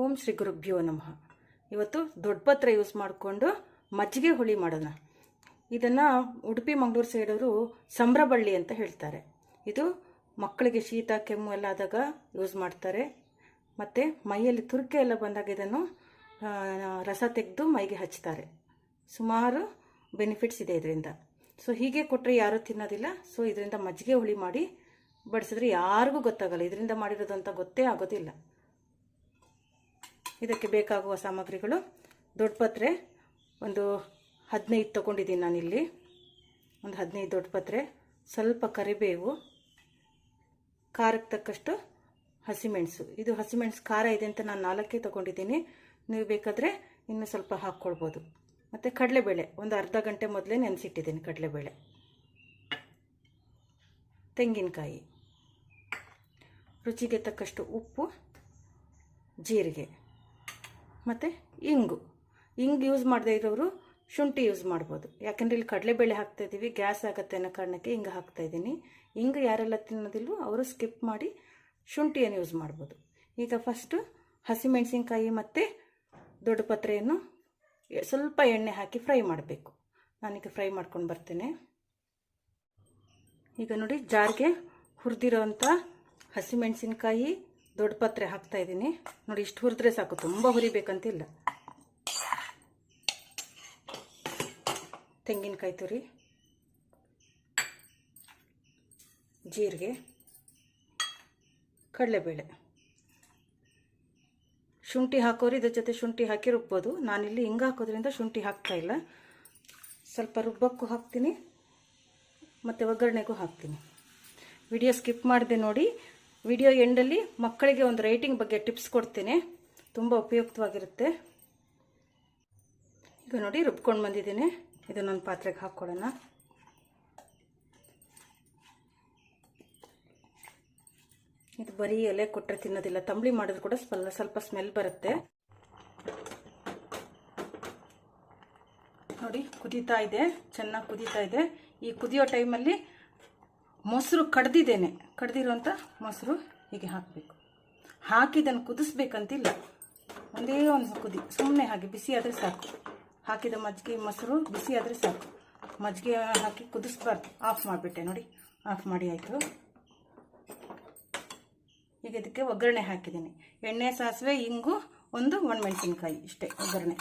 ಓಂ ಶ್ರೀ ಗುರುಭ್ಯೋ ನಮಃ. ಇವತ್ತು ದೊಡ್ಡ ಪತ್ರ ಯೂಸ್ ಮಾಡಿಕೊಂಡು ಮಜ್ಜಿಗೆ ಹುಳಿ ಮಾಡೋಣ. ಇದನ್ನು ಉಡುಪಿ ಮಂಗಳೂರು ಸೈಡವರು ಸಂಬ್ರಬಳ್ಳಿ ಅಂತ ಹೇಳ್ತಾರೆ. ಇದು ಮಕ್ಕಳಿಗೆ ಶೀತ, ಕೆಮ್ಮು ಎಲ್ಲ ಆದಾಗ ಯೂಸ್ ಮಾಡ್ತಾರೆ. ಮತ್ತು ಮೈಯಲ್ಲಿ ತುರ್ಕೆ ಎಲ್ಲ ಬಂದಾಗ ಇದನ್ನು ರಸ ತೆಗೆದು ಮೈಗೆ ಹಚ್ತಾರೆ. ಸುಮಾರು ಬೆನಿಫಿಟ್ಸ್ ಇದೆ ಇದರಿಂದ. ಸೊ ಹೀಗೆ ಕೊಟ್ಟರೆ ಯಾರೂ ತಿನ್ನೋದಿಲ್ಲ. ಸೊ ಇದರಿಂದ ಮಜ್ಜಿಗೆ ಹುಳಿ ಮಾಡಿ ಬಡಿಸಿದ್ರೆ ಯಾರಿಗೂ ಗೊತ್ತಾಗಲ್ಲ. ಇದರಿಂದ ಮಾಡಿರೋದು ಅಂತ ಗೊತ್ತೇ ಆಗೋದಿಲ್ಲ. ಇದಕ್ಕೆ ಬೇಕಾಗುವ ಸಾಮಗ್ರಿಗಳು. ದೊಡ್ಡ ಪತ್ರೆ, ಒಂದು ಹದಿನೈದು ತೊಗೊಂಡಿದ್ದೀನಿ ನಾನಿಲ್ಲಿ. ಒಂದು ಹದಿನೈದು ದೊಡ್ಡ ಪತ್ರೆ, ಸ್ವಲ್ಪ ಕರಿಬೇವು, ಖಾರಕ್ಕೆ ತಕ್ಕಷ್ಟು ಹಸಿಮೆಣಸು. ಇದು ಹಸಿಮೆಣಸು ಖಾರ ಇದೆ ಅಂತ ನಾನು ನಾಲ್ಕೇ ತೊಗೊಂಡಿದ್ದೀನಿ. ನೀವು ಬೇಕಾದರೆ ಇನ್ನೂ ಸ್ವಲ್ಪ ಹಾಕ್ಕೊಳ್ಬೋದು. ಮತ್ತು ಕಡಲೆಬೇಳೆ, ಒಂದು ಅರ್ಧ ಗಂಟೆ ಮೊದಲೇ ನೆನೆಸಿಟ್ಟಿದ್ದೀನಿ ಕಡಲೆಬೇಳೆ. ತೆಂಗಿನಕಾಯಿ. ರುಚಿಗೆ ತಕ್ಕಷ್ಟು ಉಪ್ಪು, ಜೀರಿಗೆ. ಮತ್ತು ಇಂಗು. ಇಂಗು ಯೂಸ್ ಮಾಡದೇ ಇರೋರು ಶುಂಠಿ ಯೂಸ್ ಮಾಡ್ಬೋದು. ಯಾಕೆಂದರೆ ಇಲ್ಲಿ ಕಡಲೆಬೇಳೆ ಹಾಕ್ತಾ ಇದ್ದೀವಿ, ಗ್ಯಾಸ್ ಆಗುತ್ತೆ ಅನ್ನೋ ಕಾರಣಕ್ಕೆ ಹಿಂಗೆ ಹಾಕ್ತಾ ಇದ್ದೀನಿ. ಇಂಗು ಯಾರೆಲ್ಲ ತಿನ್ನೋದಿಲ್ವೋ ಅವರು ಸ್ಕಿಪ್ ಮಾಡಿ ಶುಂಠಿಯನ್ನು ಯೂಸ್ ಮಾಡ್ಬೋದು. ಈಗ ಫಸ್ಟು ಹಸಿಮೆಣಸಿನ್ಕಾಯಿ ಮತ್ತು ದೊಡ್ಡ ಪತ್ರೆಯನ್ನು ಸ್ವಲ್ಪ ಎಣ್ಣೆ ಹಾಕಿ ಫ್ರೈ ಮಾಡಬೇಕು. ನಾನೀಗ ಫ್ರೈ ಮಾಡ್ಕೊಂಡು ಬರ್ತೇನೆ. ಈಗ ನೋಡಿ ಜಾರ್ಗೆ ಹುರಿದಿರೋವಂಥ ಹಸಿಮೆಣಸಿನ್ಕಾಯಿ ದೊಡ್ಡ ಪತ್ರೆ ಹಾಕ್ತಾ ಇದ್ದೀನಿ. ನೋಡಿ, ಇಷ್ಟು ಹುರಿದ್ರೆ ಸಾಕು. ತುಂಬ ಹುರಿಬೇಕಂತಿಲ್ಲ. ತೆಂಗಿನಕಾಯಿ ತುರಿ, ಜೀರಿಗೆ, ಕಡಲೆಬೇಳೆ. ಶುಂಠಿ ಹಾಕೋರು ಇದ್ರ ಜೊತೆ ಶುಂಠಿ ಹಾಕಿ ರುಬ್ಬೋದು. ನಾನಿಲ್ಲಿ ಹಿಂಗೆ ಹಾಕೋದ್ರಿಂದ ಶುಂಠಿ ಹಾಕ್ತಾ ಇಲ್ಲ. ಸ್ವಲ್ಪ ರುಬ್ಬಕ್ಕೂ ಹಾಕ್ತೀನಿ, ಮತ್ತು ಒಗ್ಗರಣೆಗೂ ಹಾಕ್ತೀನಿ. ವಿಡಿಯೋ ಸ್ಕಿಪ್ ಮಾಡಿದೆ ನೋಡಿ. ವಿಡಿಯೋ ಎಂಡಲ್ಲಿ ಮಕ್ಕಳಿಗೆ ಒಂದು ರೈಟಿಂಗ್ ಬಗ್ಗೆ ಟಿಪ್ಸ್ ಕೊಡ್ತೀನಿ. ತುಂಬ ಉಪಯುಕ್ತವಾಗಿರುತ್ತೆ. ಈಗ ನೋಡಿ ರುಬ್ಕೊಂಡು ಬಂದಿದ್ದೀನಿ. ಇದು ನನ್ನ ಪಾತ್ರೆಗೆ ಹಾಕ್ಕೊಳ್ಳೋಣ ಇದು ಬರೀ ಎಲೆ ಕೊಟ್ಟರೆ ತಿನ್ನೋದಿಲ್ಲ. ತಂಬಳಿ ಮಾಡಿದ್ರು ಕೂಡ ಸ್ವಲ್ಪ ಸ್ವಲ್ಪ ಸ್ಮೆಲ್ ಬರುತ್ತೆ. ನೋಡಿ, ಕುದೀತಾ ಇದೆ. ಚೆನ್ನಾಗಿ ಕುದೀತಾ ಇದೆ. ಈ ಕುದಿಯೋ ಟೈಮಲ್ಲಿ ಮೊಸರು ಕಡ್ದಿದ್ದೇನೆ. ಕಡ್ದಿರೋಂಥ ಮೊಸರು ಹೀಗೆ ಹಾಕಬೇಕು. ಹಾಕಿ ಇದನ್ನು ಕುದಿಸ್ಬೇಕಂತಿಲ್ಲ. ಒಂದೇ ಒಂದು ಕುದಿ ಸುಮ್ಮನೆ ಹಾಗೆ ಬಿಸಿ ಆದರೆ ಸಾಕು. ಹಾಕಿದ ಮಜ್ಜಿಗೆ ಮೊಸರು ಬಿಸಿ ಆದರೆ ಸಾಕು. ಮಜ್ಜಿಗೆ ಹಾಕಿ ಕುದಿಸ್ಬಾರ್ದು. ಆಫ್ ಮಾಡಿಬಿಟ್ಟೆ ನೋಡಿ. ಆಫ್ ಮಾಡಿ ಆಯಿತು. ಈಗ ಇದಕ್ಕೆ ಒಗ್ಗರಣೆ ಹಾಕಿದ್ದೀನಿ. ಎಣ್ಣೆ, ಸಾಸಿವೆ, ಇಂಗು, ಒಂದು ಒಣಮೆಣಸಿನ್ಕಾಯಿ, ಇಷ್ಟೇ ಒಗ್ಗರಣೆ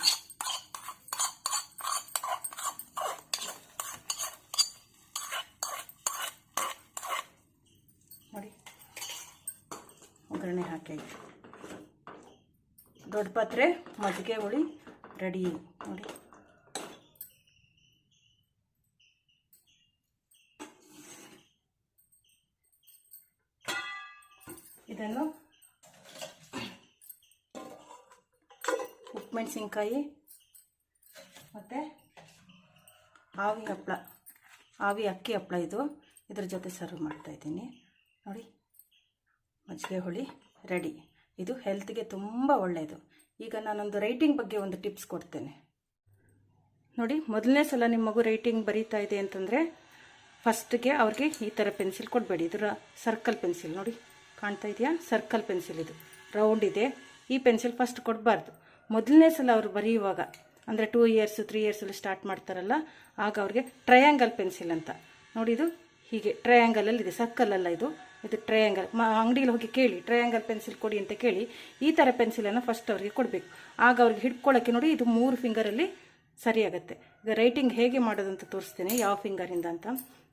ನೋಡಿ ಒಗ್ಗರಣೆ ಹಾಕೈತಿ ದೊಡ್ಡ ಪಾತ್ರೆ, ಮಜ್ಜಿಗೆ ಹುಳಿ, ರೆಡಿ ನೋಡಿ. ಇದನ್ನು ಉಪ್ಪು ಮೆಣಸಿನ್ಕಾಯಿ ಮತ್ತು ಆವಿ ಹಪ್ಪಳ ಆವಿ ಅಕ್ಕಿ ಹಪ್ಪಳ ಇದು. ಇದ್ರ ಜೊತೆ ಸರ್ವ್ ಮಾಡ್ತಾಯಿದ್ದೀನಿ ನೋಡಿ. ಮಜ್ಜಿಗೆ ಹುಳಿ ರೆಡಿ ಇದು ಹೆಲ್ತ್ಗೆ ತುಂಬ ಒಳ್ಳೆಯದು ಈಗ ನಾನೊಂದು ರೈಟಿಂಗ್ ಬಗ್ಗೆ ಒಂದು ಟಿಪ್ಸ್ ಕೊಡ್ತೇನೆ. ನೋಡಿ, ಮೊದಲನೇ ಸಲ ನಿಮ್ಮ ಮಗು ರೈಟಿಂಗ್ ಬರೀತಾ ಇದೆ ಅಂತಂದರೆ ಫಸ್ಟ್ಗೆ ಅವ್ರಿಗೆ ಈ ಥರ ಪೆನ್ಸಿಲ್ ಕೊಡಬೇಡಿ. ಇದರ ಸರ್ಕಲ್ ಪೆನ್ಸಿಲ್ ನೋಡಿ, ಕಾಣ್ತಾ ಇದೆಯಾ? ಸರ್ಕಲ್ ಪೆನ್ಸಿಲ್ ಇದು. ರೌಂಡ್ ಇದೆ. ಈ ಪೆನ್ಸಿಲ್ ಫಸ್ಟ್ ಕೊಡಬಾರ್ದು. ಮೊದಲನೇ ಸಲ ಅವರು ಬರೆಯುವಾಗ, ಅಂದರೆ ಟೂ ಇಯರ್ಸು ತ್ರೀ ಇಯರ್ಸಲ್ಲಿ ಸ್ಟಾರ್ಟ್ ಮಾಡ್ತಾರಲ್ಲ, ಆಗ ಅವ್ರಿಗೆ ಟ್ರಯಾಂಗಲ್ ಪೆನ್ಸಿಲ್ ಅಂತ. ನೋಡಿ, ಇದು ಹೀಗೆ ಟ್ರಯಾಂಗಲಲ್ಲಿ ಇದೆ ಸರ್ಕಲಲ್ಲ ಇದು. ಇದು ಟ್ರಯಾಂಗಲ್ ಮ ಅಂಗಡಿಯಲ್ಲಿ ಹೋಗಿ ಕೇಳಿ ಟ್ರಯಾಂಗಲ್ ಪೆನ್ಸಿಲ್ ಕೊಡಿ ಅಂತ ಕೇಳಿ, ಈ ಥರ ಪೆನ್ಸಿಲನ್ನು ಫಸ್ಟ್ ಅವ್ರಿಗೆ ಕೊಡಬೇಕು. ಆಗ ಅವ್ರಿಗೆ ಹಿಡ್ಕೊಳ್ಳೋಕ್ಕೆ ನೋಡಿ ಇದು ಮೂರು ಫಿಂಗರಲ್ಲಿ ಸರಿಯಾಗುತ್ತೆ. ಈಗ ರೈಟಿಂಗ್ ಹೇಗೆ ಮಾಡೋದು ಅಂತ ತೋರಿಸ್ತೇನೆ, ಯಾವ ಫಿಂಗರಿಂದ ಅಂತ.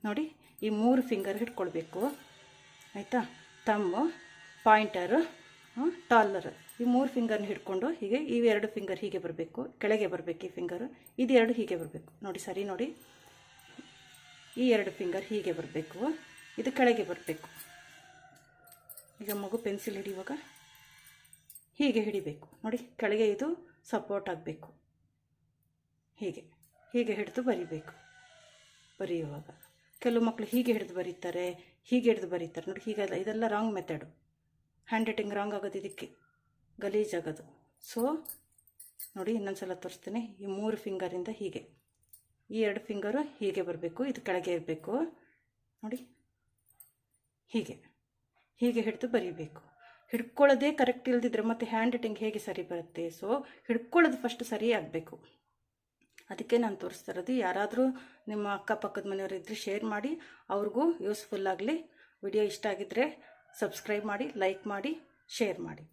ನೋಡಿ, ಈ ಮೂರು ಫಿಂಗರ್ ಹಿಡ್ಕೊಳ್ಬೇಕು. ಆಯಿತಾ? ತಮ್ಮು ಪಾಯಿಂಟರು ಟಾಲರ್ ಈ ಮೂರು ಫಿಂಗರ್ನ ಹಿಡ್ಕೊಂಡು ಹೀಗೆ ಇವೆರಡು ಫಿಂಗರ್ ಹೀಗೆ ಬರಬೇಕು. ಕೆಳಗೆ ಬರಬೇಕು ಈ ಫಿಂಗರು ಇದೆರಡು ಹೀಗೆ ಬರಬೇಕು. ನೋಡಿ, ಸರಿ ನೋಡಿ. ಈ ಎರಡು ಫಿಂಗರ್ ಹೀಗೆ ಬರಬೇಕು. ಇದು ಕೆಳಗೆ ಬರಬೇಕು. ಈಗ ಮಗು ಪೆನ್ಸಿಲ್ ಹಿಡಿಯುವಾಗ ಹೀಗೆ ಹಿಡಿಬೇಕು. ನೋಡಿ, ಕೆಳಗೆ ಇದು ಸಪೋರ್ಟ್ ಆಗಬೇಕು. ಹೀಗೆ ಹೀಗೆ ಹಿಡಿದು ಬರಿಬೇಕು. ಬರೆಯುವಾಗ. ಕೆಲವು ಮಕ್ಕಳು ಹೀಗೆ ಹಿಡಿದು ಬರೀತಾರೆ, ಹೀಗೆ ಹಿಡಿದು ಬರೀತಾರೆ. ನೋಡಿ ಹೀಗೆಲ್ಲ ಇದೆಲ್ಲ wrong method handwriting wrong ಆಗೋದು ಇದಕ್ಕೆ. ಗಲೀಜಾಗೋದು ಸೊ ನೋಡಿ ಇನ್ನೊಂದು ಸಲ ತೋರಿಸ್ತೇನೆ. ಈ ಮೂರು ಫಿಂಗರಿಂದ ಹೀಗೆ. ಈ ಎರಡು ಫಿಂಗರು ಹೀಗೆ ಬರಬೇಕು, ಇದು ಕೆಳಗೆ ಇರಬೇಕು. ನೋಡಿ, ಹೀಗೆ. ಹೀಗೆ ಹಿಡಿದು ಬರೀಬೇಕು. ಹಿಡ್ಕೊಳ್ಳೋದೇ ಕರೆಕ್ಟ್ ಇಲ್ದಿದ್ರೆ ಮತ್ತೆ ಹ್ಯಾಂಡ್ ರೈಟಿಂಗ್ ಹೇಗೆ ಸರಿ ಬರುತ್ತೆ? ಸೊ ಹಿಡ್ಕೊಳ್ಳೋದು ಫಸ್ಟ್ ಸರಿ ಆಗಬೇಕು. ಅದಕ್ಕೆ ನಾನು ತೋರಿಸ್ತಾ ಇರೋದು, ಯಾರಾದರೂ ನಿಮ್ಮ ಅಕ್ಕಪಕ್ಕದ ಮನೆಯವರು ಇದ್ದರೆ ಶೇರ್ ಮಾಡಿ, ಅವ್ರಿಗೂ ಯೂಸ್ಫುಲ್ ಆಗಲಿ. ವಿಡಿಯೋ ಇಷ್ಟ ಆಗಿದ್ದರೆ ಸಬ್ಸ್ಕ್ರೈಬ್ ಮಾಡಿ ಲೈಕ್ ಮಾಡಿ ಶೇರ್ ಮಾಡಿ.